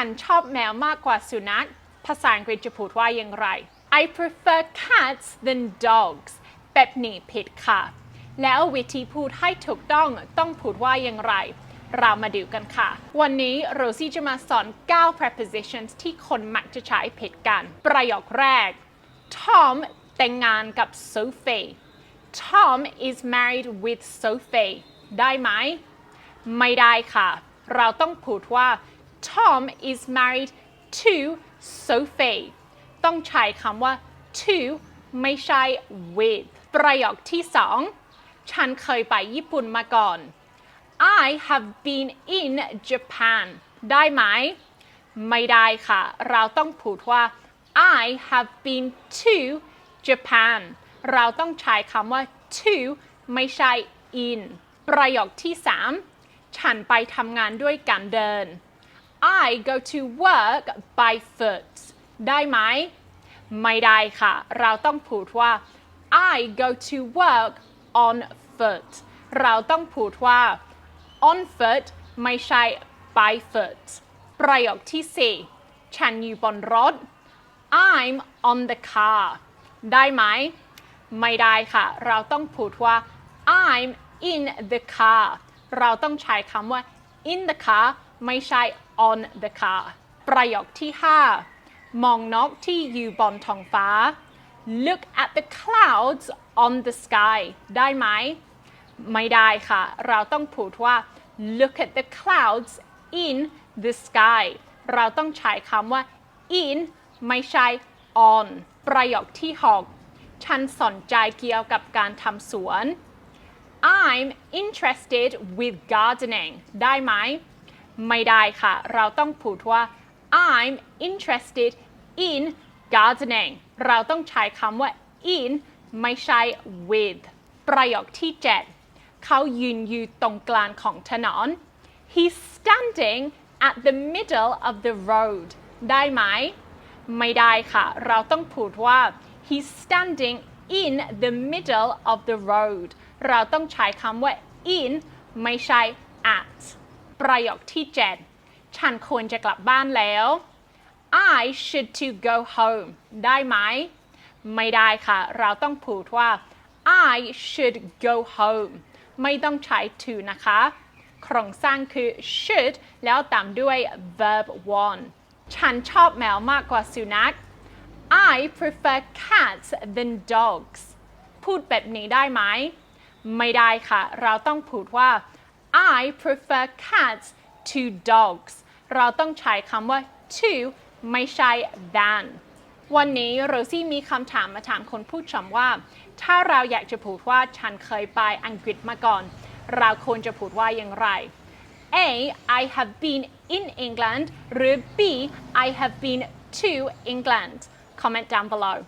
ฉันชอบแมวมากกว่าสุนัข ภาษาอังกฤษจะพูดว่าอย่างไร I prefer cats than dogs แบบนี้ผิดค่ะ แล้ววิธีพูดให้ถูกต้องต้องพูดว่าอย่างไร เรามาดูกันค่ะ วันนี้โรซี่จะมาสอน 9 prepositions ที่คนมักจะใช้ผิดกัน ประโยคแรก Tom แต่งงานกับ Sophie Tom is married with Sophie ได้ไหม ไม่ได้ค่ะ เราต้องพูดว่า Tom is married to Sophie ต้องใช้คำว่า to ไม่ใช่ with ประโยคที่สองฉันเคยไปญี่ปุ่นมาก่อน I have been in Japan ได้ไหม ไม่ได้ค่ะ เราต้องพูดว่า I have been to Japan เราต้องใช้คำว่า to ไม่ใช่ in ประโยคที่สามฉันไปทำงานด้วยการเดิน I go to work by foot ได้ไหม ไม่ได้ค่ะ เราต้องพูดว่า I go to work on foot เราต้องพูดว่า on foot ไม่ใช่ by foot ประโยคที่สี่ฉันอยู่บนรถ I'm on the car ได้ไหม ไม่ได้ค่ะ เราต้องพูดว่า I'm in the car เราต้องใช้คำว่า in the car ไม่ใช่ on the car ประโยคที่ 5 มองนกที่อยู่บนท้องฟ้า look at the clouds on the sky ได้ไหม ไม่ได้ค่ะ เราต้องพูดว่า look at the clouds in the sky เราต้องใช้คำว่า in ไม่ใช่ on ประโยคที่ 6 ฉันสนใจเกี่ยวกับการทำสวน I'm interested with gardening ได้ไหม ไม่ได้ค่ะ เราต้องพูดว่า I'm interested in gardening เราต้องใช้คำว่า in ไม่ใช่ with ประโยคที่ 7 เขายืนอยู่ตรงกลางของถนน He's standing at the middle of the road ได้ไหม ไม่ได้ค่ะ เราต้องพูดว่า he's standing in the middle of the road เราต้องใช้คำว่า in ไม่ใช่ at ประโยคที่ 7 ฉันควรจะกลับบ้านแล้ว I should to go home ได้ไหม ไม่ได้ค่ะ เราต้องพูดว่า I should go home ไม่ต้องใช้ to นะคะ โครงสร้างคือ should แล้วตามด้วย verb one ฉันชอบแมวมากกว่าสุนัข I prefer cats than dogs พูดแบบนี้ได้ไหม ไม่ได้ค่ะ เราต้องพูดว่า I prefer cats to dogs เราต้องใช้คำว่า to ไม่ใช่ than วันนี้โรซี่มีคำถามมาถามคนผู้ชมว่า ถ้าเราอยากจะพูดว่าฉันเคยไปอังกฤษมาก่อน เราควรจะพูดว่าอย่างไร A I have been in England หรือ B I have been to England comment down below